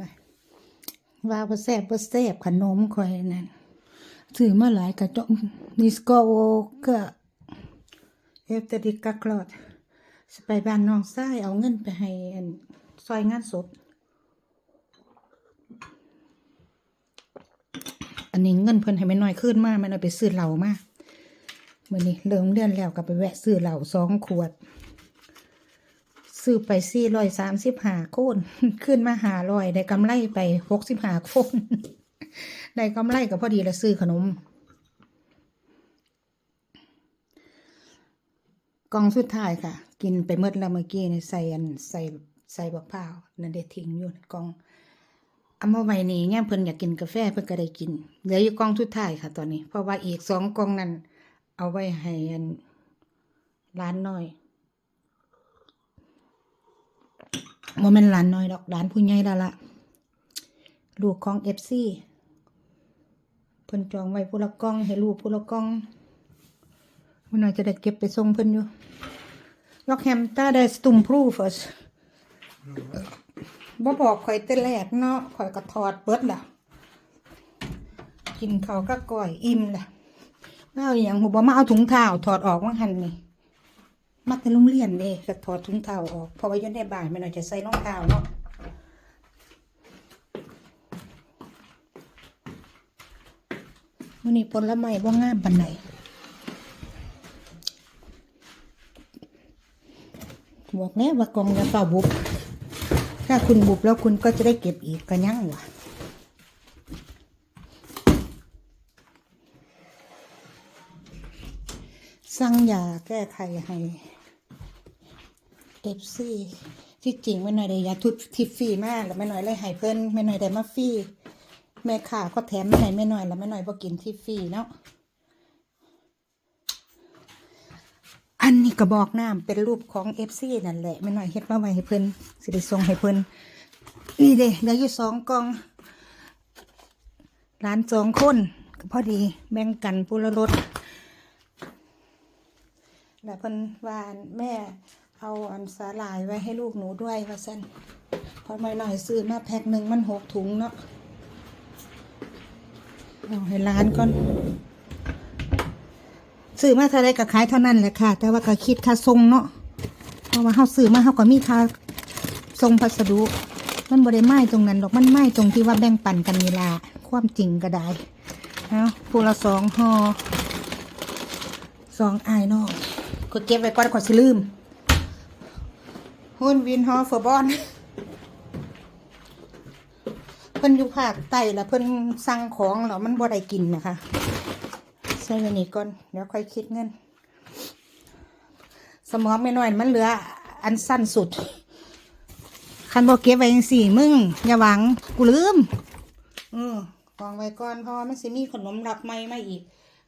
มาว่าบ่แซ่บบ่แซ่บขนมข่อยนั่นซื้อมาหลายกระจมนิสโกโอก็เอฟตดิกะคลอดสไปบ้านน้องชายเอาเงินไปให้อันซอยงานศพอันนี้เงินเพิ่นให้แม่น้อยขึ้นมาแม่น้อยไปซื้อเหล้ามามื้อนี้เลิกเรียนแล้วก็ไปแวะซื้อเหล้าสองขวด ซื้อไปสี่ร้อยสามสิบห้าโคนขึ้นมาหาร้อยได้กำไรไปหกสิบห้าโคนได้กำไรก็พอดีละซื้อขนมกล่องสุดท้ายค่ะ กินไปเมื่อแล้วเมื่อกี้เนี่ยใส่อันใส่ใส่บักพร้าวนั่นเด็ดทิ้งอยู่นกล่องเอามาไว้นี่เนี่ยเพิ่นอยากกินกาแฟเพิ่นก็ได้กินเหลืออยู่กล่องสุดท้ายค่ะ ตอนนี้ เพราะว่าอีกสองกล่องนั้น เอาไว้ให้อันร้านน้อย ว่ามันหลานน้อยดอกหลานผู้ใหญ่แล้วละลูกของเอฟซีเพิ่นจองไว้ผู้ละกล้องให้ลูกผู้ละกล้องวันน้อยจะได้เก็บไปส่งเพิ่นอยู่ล็อกแฮมตาได้สตุมพรูฟสบ่บอกข่อยแต่แรกเนาะข่อยก็ถอดเบิดล่ะ กินข้าวก็ก่อยอิ่มล่ะมาเอาอย่างหูบ่มาเอาถุงเท้าถอดออกว่าหันนี่ มักในโรงเรียนเด้ก็ถอดถุงเท้าออก เพราะว่าอยู่ในบ้านไม่น่าจะใส่รองเท้าเนาะวันนี้ผลไม้บ่งามปานใดบอกแน่ว่ากองยาเป่าบุบ ถ้าคุณบุบแล้วคุณก็จะได้เก็บอีกก็ยังว่ะสั่งยาแก้ไขให้ เอฟซีที่จริงไม่หน่อยได้ยาทุบทิฟฟรีมากแล้วไม่หน่อยเลยให้เพิ่นไม่หน่อยได้มาฟรีแม่ข่าก็แถมไม่หน่อยไม่หน่อยแล้วไม่หน่อยบ่กินทิฟฟรีเนาะอันนี้กระบอกน้ำเป็นรูปของเอฟซีนั่นแหละไม่หน่อยเฮ็ดมาไว้ให้เพิ่นสิได้ส่งให้เพิ่นนี่เด้เหลืออยู่สองกล่องร้านสองคนก็พอดีแบ่งกันผู้ละรถแล้วเพิ่นว่าแม่ เอาอันสาหร่ายไว้ให้ลูกหนูด้วยว่าซั่นพอมาหน่อยซื้อมาแพ็คหนึ่งมันหกถุงเนาะเอาให้ร้านก่อนซื้อมาเท่าไรก็ขายเท่านั้นแหละค่ะ แต่ว่าก็คิดค่าส่งเนาะเพราะว่าเฮาซื้อมาเฮาก็มีค่าส่งพัสดุ มันบ่ได้ไม้ตรงนั้นดอกมันไม้ตรงที่ว่าแบ่งปันกันเวลาความจริงก็ได้เอาผู้ละสองห่อสองอายนาะก็เก็บไว้ก่อนก่อสิลืม หุ่นวินฮอฟบอนเพิ่นอยู่ภาคใต้แล้วเพิ่นสั่งของแล้วมันบ่ได้กินนะคะใส่ไว้นี่ก่อนเดี๋ยวค่อยคิดเงิน สมองไม่น้อยมันเหลืออันสั้นสุด คันบ่เก็บไว้จังสี่มึง อย่าหวังกูลืมเออวางไว้ก่อนเพราะว่ามันสิมีขนมรับใหม่มาอีก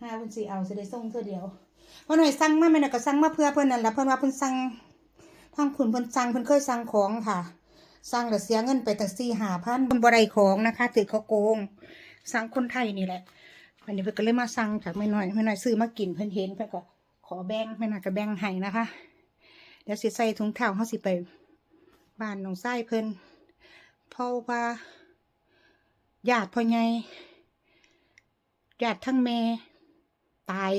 ห้าเพิ่นสิเอาสิได้ส่งเท่อเดียวเพราะหน่อยสั่งมาแม่น่ะก็สั่งมาเพื่อเพิ่นนั่นแหละเพิ่นว่าเพิ่นสั่ง ทางคุณเพิ่นสั่งเพิ่นเคยสั่งของค่ะ สั่งแล้วเสียเงินไปตั้งสี่ห้าพันเพิ่นบ่ได้ของนะคะถือเขาโกง สั่งคนไทยนี่แหละวันนี้เพิ่นก็เลยมาสั่งจากแม่น้อยแม่น้อยซื้อมากินเพิ่นเห็นเพิ่นก็ขอแบ่งแม่น้อยก็แบ่งให้นะคะ เดี๋ยวสิใส่ถุงเท้าเฮาสิไปบ้านน้องไส้เพิ่นเพราะว่าญาติพ่อใหญ่ญาติทั้งแม่ตาย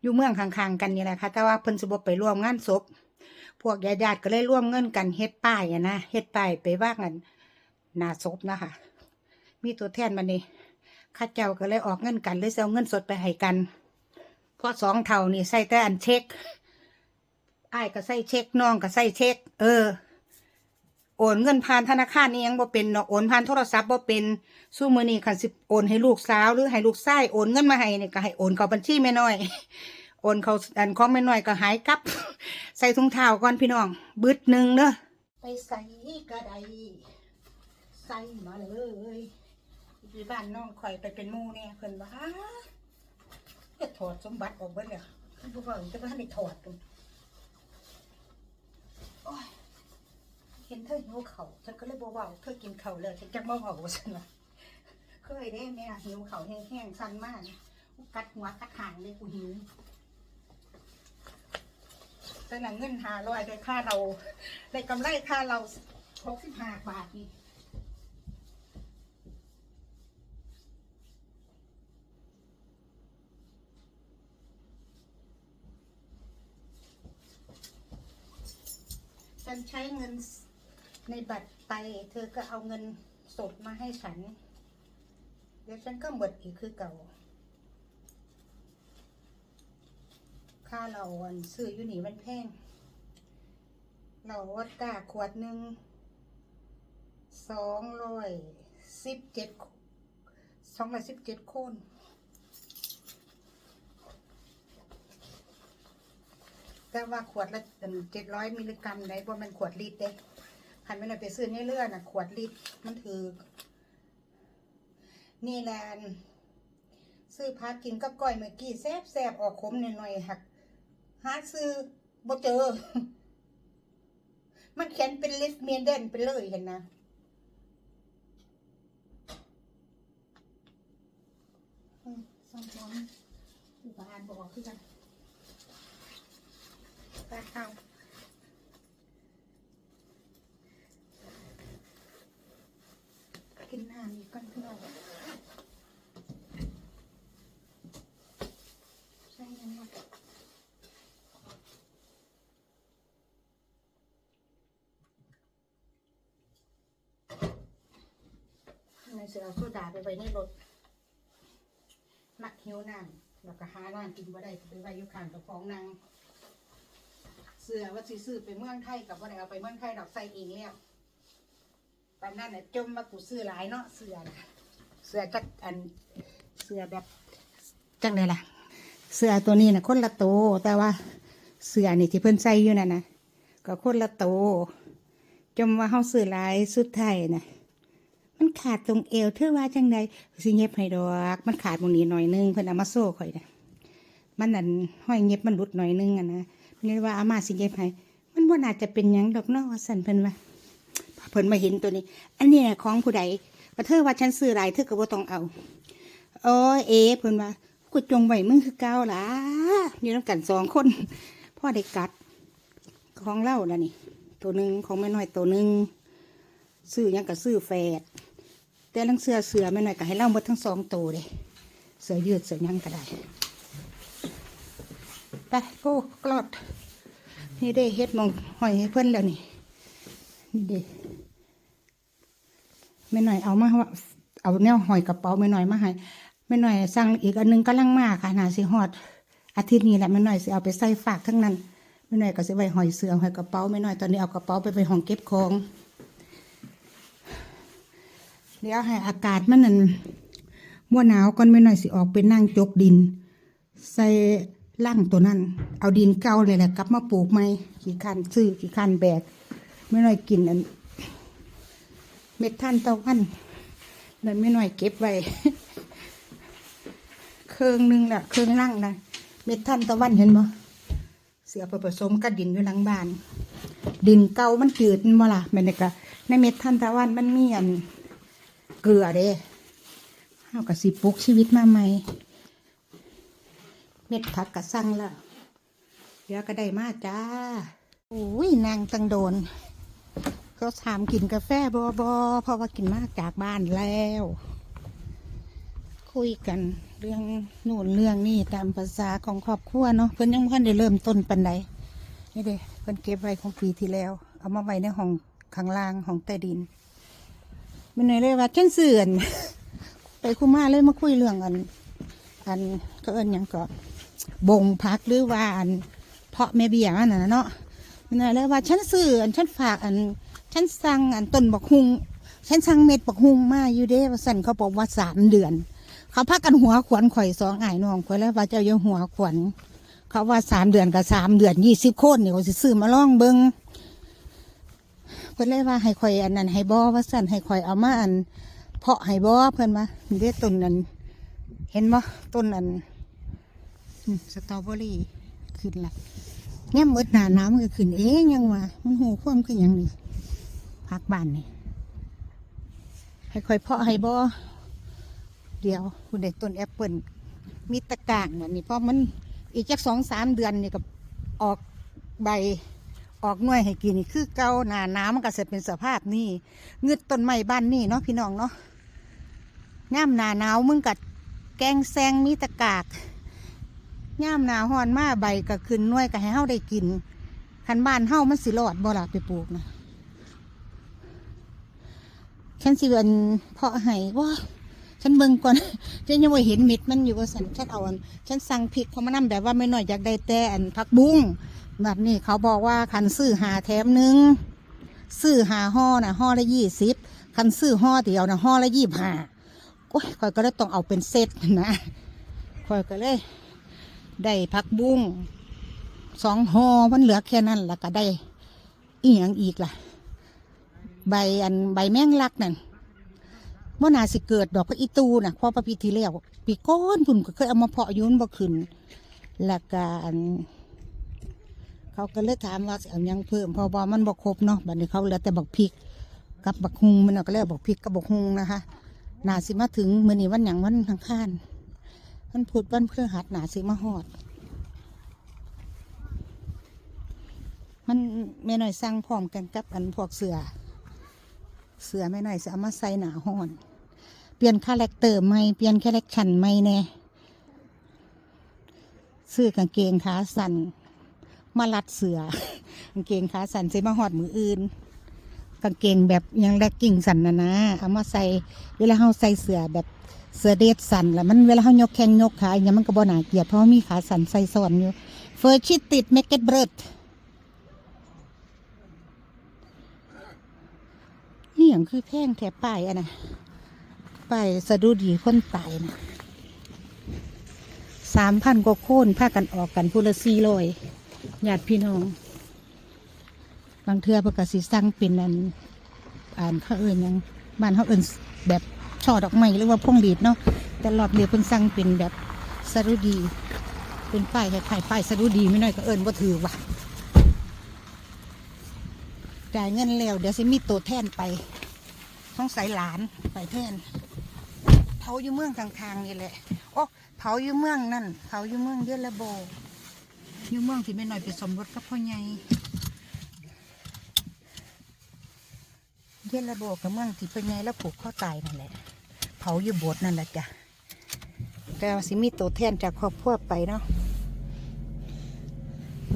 อยู่เมืองข้างๆกันนี่แหละค่ะ แต่ว่าเพิ่นสิบ่ไปร่วมงานศพ พวกญาติๆก็เลยร่วมเงินกันเฮ็ดป้ายอะนะเฮ็ดป้ายไปว่ากันหนาศพนะคะมีตัวแทนมานี่ข้าเจ้าก็เลยออกเงินกันเลยเอาเงินสดไปให้กันเพราะสองเท่านี่ใส่แต่อันเช็คไอ้ก็ใส่เช็คน้องก็ใส่เช็ค เออ โอนเงินผ่านธนาคารนี่ยังบ่เป็นเนาะโอนผ่านโทรศัพท์บ่เป็นสู้มือนี้คันสิโอนให้ลูกสาวหรือให้ลูกชายโอนเงินมาให้นี่ก็ให้โอนเข้าบัญชีแม่น้อย โอนเขาอันของแม่น้อยก็หายกับ ใส่ถุงเท้าก่อนพี่น้องบึดหนึ่งเด้อไปใส่กระไดใส่มาเลยอยู่บ้านน้องข่อยไปเป็นมูเนี่ยเพิ่นว่าจะถอดสมบัติออกเบิดเลยท่านผู้ฟังจะบ่ทันได้ถอดกันเห็นเธอหิวเขาฉันก็เลยบอกว่าเธอกินเขาเลยฉันจะมาบอกว่าฉันว่าเคยได้แม่หิวเขาแห้งๆสั้นมากกูกัดหัวกัดหางเลยกูหิว แต่ละเงินหาร้อยได้ค่าเราได้กำไรค่าเราหกสิบห้าบาทนี่ฉันใช้เงินในบัตรไป เธอก็เอาเงินสดมาให้ฉัน เดี๋ยวฉันก็หมดอีกคือเก่าาเราอันซื้ออยู่นี่มันแพง เราวอดก้าขวดหนึ่งสองร้อยสิบเจ็ดสองร้อยสิบเจ็ดโคนแต่ว่าขวดละเจ็ดร้อยมิลลิกรัมไหนบ่มันขวดลิตรเด้คันไม่ได้ไปซื้อในเลื่อดน่ะ ขวดลิตรมันถือนี่แลนซื้อพักกินกับก้อยเมื่อกี้แซบแซบออกขมหน่อยๆหัก หาซื้อบ่เจอ มันเขียนเป็นลิสเมียนเดนไปเลยเห็นนะอืมสองสองอุปานบอกคือกันตาเข้ากินน้ำอีกก้อนพี่น้องใช่ยังไง ในเสือเอาโซดาไปไว้ในรถมักหิวน้ำแล้วก็หาน้ำกินบ่ได้ไปไว้อยู่ข้างกับของนางเสือว่าสิซื้อไปเมืองไทยกับบ่าได้เอาไปเมืองไทยดอกใส่เองแล้วตอนนั้นน่ะจมมากูซื้อหลายเนาะเสือนะเสือจักอันเสือแบบจังไดล่ะ เสือตัวนี้น่ะคนละโตแต่ว่าเสือนี่ที่เพิ่นใส่อยู่นั่นนะก็คนละโตจมว่าเฮาซื้อหลายสุดท้ายน่ะ มันขาดตรงเอวเธอว่าจังใดสิเย็บให้ดอก มันขาดตรงนี้หน่อยนึงเพิ่นเอามาโซ่ข่อยนะมันนั่นห้อยเย็บมันหลุดหน่อยนึงอะนะนี่ว่าอามาสิเย็บให้มันบ่น่าจะเป็นยังดอกนาะว่าสั่นเพิ่นว่าเพิ่นมาเห็นตัวนี้ อันนี้ของผู้ใดก็เธอว่าฉันซื้อหลายเธอก็บ่ต้องเอาโอ้เอเพิ่นว่ากูจงไว้มึงคือเก่าล่ะอยู่นำกันสองคนพ่อได้กัดของเล่าล่ะนี่ ตัวหนึ่งของแม่น้อยตัวหนึ่งซื้อยังก็ซื้อแฝด แต่ลังเสือเสือไม่หน่อยก็ให้เล่าหมดทั้งสองตัวเลยเสือยืดเสือยังก็ได้ไปโก้กลอดนี่ได้เฮ็ดมองหอยให้เพื่อนแล้วนี่นี่เด้ไม่หน่อยเอามาว่าเอาแนวหอยกระเป๋าไม่หน่อยมาให้ไม่หน่อยสั่งอีกอันหนึงกำลังมาค่ะนาสิฮอดอาทิตย์นี้แหละไม่หน่อยสิเอาไปใส่ฝากทั้งนั้นไม่หน่อยก็สิไว้หอยเสือหอยกระเป๋าไม่หน่อยตอนนี้เอากระเป๋าไปไปห้องเก็บของ เดี๋ยวให้อากาศมันนั่นมัวหนาวก่อนไม่หน่อยสิออกไปนั่งจกดิน ใส่ล่างตัวนั้น เอาดินเก่าเลยแหละกลับมาปลูกใหม่ขี่คันซื้อขี่คันแบกไม่หน่อยกินอันเม็ดท่านเต้าพันนั่นไม่หน่อยเก็บไว้เครื่องหนึงละเครื่องล่างนะเม็ดท่านตะวันเห็นบ่เสือไปผสมกับดินอยู่หลังบ้าน ดินเก่ามันจืดมันบ่ล่ะแม่นก็ในเม็ดท่านตะวันมันมีอัน เกลือเด้เฮากับสิปุกชีวิตมาใหม่ เม็ดผักกะสั่งละเดี๋ยวก็ได้มาจ้าโอ้ยนางตังโดนเขาถามกินกาแฟบอบอเพราะว่ากินมากจากบ้านแล้ว คุยกันเรื่องนู่นเรื่องนี่ตามภาษาของครอบครัวเนาะเพิ่นยังบ่ทันได้เริ่มต้นปันใดนี่เด้เพิ่นเก็บไว้ของปีที่แล้ว เอามาไว้ในห้องข้างล่างห้องใต้ดิน มันไหนเลยว่าฉันเสื่อนไปคุมาเลยมาคุยเรื่องอัน อันก็เอินหยังก็บงพักหรือว่าอัน เพาะแม่เบี้ยมันน่ะนะเนาะมันไหนเลยว่าฉันซื้อนฉันฝากอันฉันสั่งอันต้นบักฮุงฉันสั่งเม็ดบักฮุงมาอยู่เด้ว่าสั่นเขาบอกว่าสามเดือน เขาพักกันหัวขวัญข่อยสองอ้น้องข่อยแล้วว่าเจ้าย่าหัวขวัญเขาว่าสามเดือนกับสามเดือนยี่สิบโคนเนี่เขาสิซื้อมาล่องเบิง เพิ่นเลยว่าให้ข่อยอันนั้นให้บ่ว่าสั่นให้ข่อยเอามาอัน เพาะให้บ่เพิ่นมาเด้ต้นนั้นเห็นบ่ต้นนั้นสตรอเบอรี่ขึ้นละแง่มืดหนานาวมันก็ขึ้นเองยังว่ามันหูความคือหยังนี่พักบ้านนี่ให้ข่อยเพาะให้บ่เดี๋ยวคุณได้ต้นแอปเปิลมีตะกร้างน่ะนี่เพราะมันอีกจักสองสามเดือนนี่ก็ออกใบ ออกหน่วยให้กินนี่คือเก่าหนาน้ำมันก็จะเป็นสภาพนี่เงืดต้นไม้บ้านนี่เนาะพี่น้องเนาะย่ามหนาหนาวมึงกัดแกงแซงมีตะกากย่ามหนาฮอนมาใบก็ขึ้นหน่วยก็ให้เฮาได้กินคันบ้านเฮามันสิรอดบ่ล่ะไปปลูกนะฉันสิอันเพาะให้ว่าฉันเบิ่งก่อนฉันยังไม่เห็นเม็ดมันอยู่ว่าสันฉันเอาอันฉันสั่งพริกเขามานำแบบว่าไม่น้อยอยากได้แต่อันผักบุ้ง บบนี้เขาบอกว่าคันซื้อหาแถมหนึ่งซื้อหาห่อนะห่อละยี่สิบคันซื้อห่อเดียวนะห่อละยี่ห้าโอ้ยคอยก็เลยต้องเอาเป็นเซตนะคอยก็เลยได้ผักบุ้งสองห่อมันเหลือแค่นั้นแล้วก็ได้อีหยังอีกล่ะ ใบอันใบแมงลักนั่นว่านาสิเกิดดอกพระอีตูน่ะพราะพระปีที่แล้วปีก้อนพุ่นก็เคยเอามาเพาะยุนบ่ขึ้นแล้วก็อัน เขาก็เลยถามว่าเอายังเพิ่มพอบ่มันบ่ครบเนาะบัดนี้เขาเหลือแต่บักพริก กับบักฮุงมันก็เลยเอาบักพริกกับบักฮุงนะคะหนาสิมาถึงมื้อนี้วันหยังวันทางข้านวันพุธวันพฤหัสนาสิมาฮอด มันแม่น้อยสั่งพร้อมกันกับอันพวกเสือ เสือแม่น้อยจะเอามาใส่หนาห้อนเปลี่ยนคาแรคเตอร์ใหม่เปลี่ยนคาแรคชันใหม่แน่ซื้อกางเกงขาสั้น มาลัดเสือกางเกงขาสั้นใส่มาหอดมืออื่นกางเกงแบบยังแลกกิ่งสันนะนะเอามาใส่เวลาเราใส่เสือแบบเสือเดทสันแล้วมันเวลาเรายกแข้งยกขาอย่างเงี้ยมันก็บ่หนาเกียดเพราะามีขาสันใส่ซ้อนอยู่เฟอร์ชิดติดเมกเก็ตเบิร์ดนี่อย่างคือแพงแถบป้ายอะนะป้ายสะดุดีคนตายนะสามพันกว่าโค่นพากันออกกันพูละสี่ร้อย ญาติพี่น้อง บางเทือเพนกสิสั่งเป็นอันอ่านเขาเอื่นยังบ้านเขาเอื่นแบบช่อดอกไม้หรือว่าพวงหลีดเนาะแต่รอบเดียวเพิ่นสั่งเป็นแบบสะดุดี เป็นป้ายคล้ายๆป้ายสะดุดีไม่น้อยก็เอิ่นว่าถือว่ะจ่ายเงินแล้วเดี๋ยวสิมีตัวแทนไปท้องใสายหลานไปแทนเผาอยู่เมืองทางๆนี่แหละโอ้เผาอยู่เมืองนั่นเผาอยู่เมืองเยอะละโบ อยู่เมืองที่ไม่น้อยไปสมรสกับพ่อใหญ่เยอะละโบกับเมืองที่พ่อใหญ่แล้วผูกข้อตายนั่นแหละ เผาอยู่โบสถ์นั่นแหละจ้ะแต่ว่าสิมีตัวแทนจากครอบครัวไปเนาะ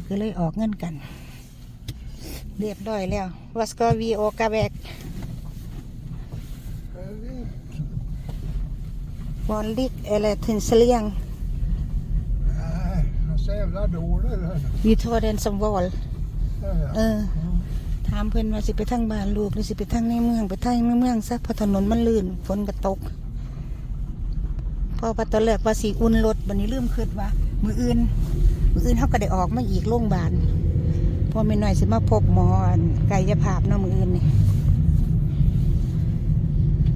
ก็เลยออกเงินกัน เรียบร้อยแล้ววัสกอวีโอกาแบกวอลลิกเอเลทินเสลียง Nej, jag ser jävla dålig den. วีทอเดนสมวอล Ja, เอ ja. อถามเพื่อนว่าสิไปทางบ้านลูกหรือสิไปทางในเมืองไปทางในเมืองซะเพราะถนนมันลื่นฝนก็ตกเพอพอตอนแรกว่าสีอุ่นรถวันนี้ลืมคิดว่า มืออื่น มืออื่นเขาก็ได้ออกมาอีกโรงพยาบาลพอไม่หน่อยสิมาพบหมออันกายภาพเนาะมืออื่นนี่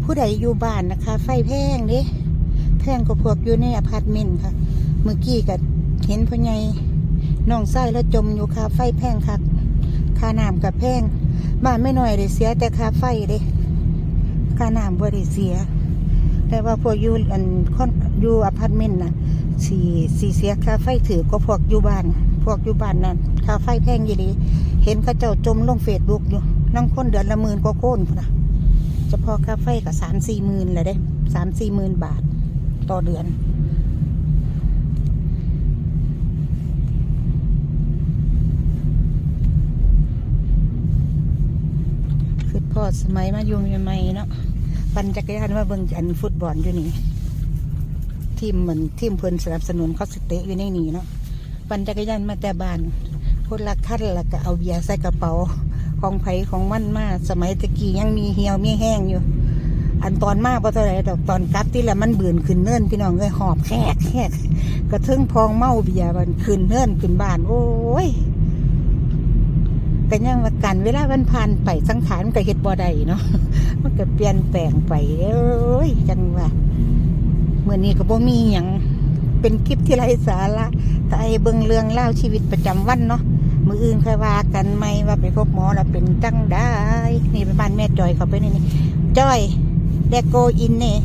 ผู้ใดอยู่บ้านนะคะ ไฟแพงเด้แพงกว่าพวกอยู่ในอพาร์ตเมนต์ค่ะ เมื่อกี้ก็ เห็นพ่อใหญ่น้องไส้แล้วจมอยู่คาไฟแพงค่ะค่าน้ำกับแพงบ้านไม่น้อยได้เสีย แต่คาไฟเด้ค่าน้ำบ่ได้เสีย แต่ว่าพวกอยู่อันคอนอยู่อพาร์ตเมนต์น่ะสีสีเสียคาไฟถือก็พวกอยู่บ้าน พวกอยู่บ้านน่ะค่าไฟแพงอยู่ดีเห็นเขาเจ้าจมลงเฟซบุ๊กอยู่นั่งคนเดือนละหมื่นกว่าคนพุ่นนะเฉพาะคาไฟก็สามสี่หมื่นเลยเด้สามสี่หมื่นบาทต่อเดือน คื อสมัยมาอยู่ใหม่ๆเนาะปั่นจักรยานว่าเบิ่งอันฟุตบอลอยู่นี่ทีมเหมือนทีมเพิ่นสนับสนุนเขาสเตะอยู่ในนี่เนาะปั่นจักรยานมาแต่บ้านคนละคันล้วก็เอาเบียร์ใส่กระเป๋าของไผของมันมาสมัยตะกี้ยังมีเหี่ยวมีแห้งอยู่ อันตอนมากพอเท่าไรดอกตอนกลับที่ละมันเบื่นขึ้นเนินพี่น้องเลยหอบแขกแขกกระทึ่งพองเมาเบียร์มันขึ้นเนินขึ้นบ้าน โอ้ย แต่ยังว่ากันเวลามันผ่านไปสังขารมันก็เฮ็ดบ่ได้เนาะมันก็เปลี่ยนแปลงไปเอ้ยจังว่าเมื่อนี้ก็บ่มีหยังเป็นคลิปที่ไร้สาระแต่ไอ้เบิ่งเรื่องเล่าวชีวิตประจำวันเนาะมืออื่นค่อยว่ากันไหมว่าไปพบหมอแล้วเป็นจังได้นี่เป็นบ้านแม่จอยเขาไปนี่นี่จอยเดโกอินนี่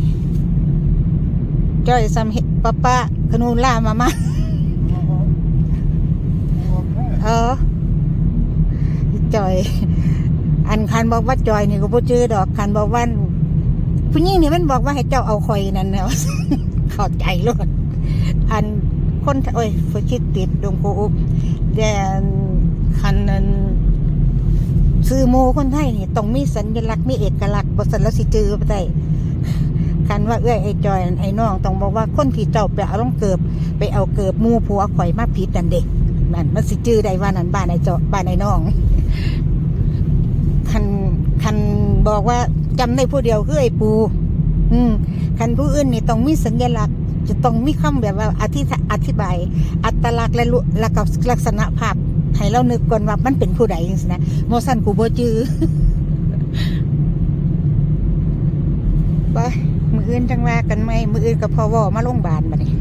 จอยซัมเฮปะปะขนูล่ามามา Jaha. เออ จอย อันคันบอกว่าจอยนี่ก็บ่จื้อดอกคันบอกว่าผู้หญิงนี่มันบอกว่าให้เจ้าเอาคอยนั่นแหละเข้าใจเลยอันคนโอ้ยฝนคิดติดดงโคอุบแต่คันนั้นซื้อโมคนไทยนี่ต้องมีสัญลักษณ์มีเอกลักษณ์บ่สันแล้วสิจือไปได้คันว่าเอ้อยไอ้จอยไอ้น้องต้องบอกว่าคนที่เจ้าไปเอาลงเกิบ ไปเอาเกิบมูผัวข่อยมาผิดนั่นเด็กนั่นมันสิจื้อได้ว่านั่นบ้านไอ้เจ้าบ้านไอ้น้อง คันคันบอกว่าจำได้ผู้เดียวคือไอ้ปู อืมคันผู้อื่นนี่ต้องมีสัญลักษณ์ จะต้องมีคำแบบว่าอธิอธิบาย อัตลักษณ์และลุละกับลักษณะภาพให้เรานึกก่อนว่ามันเป็นผู้ใดจังซี่นะโมสันกูบ่จือไปมืออื่นจังว่ากันไหมมืออื่นกับพ่อวอมาโรงพยาบาลบัดนี้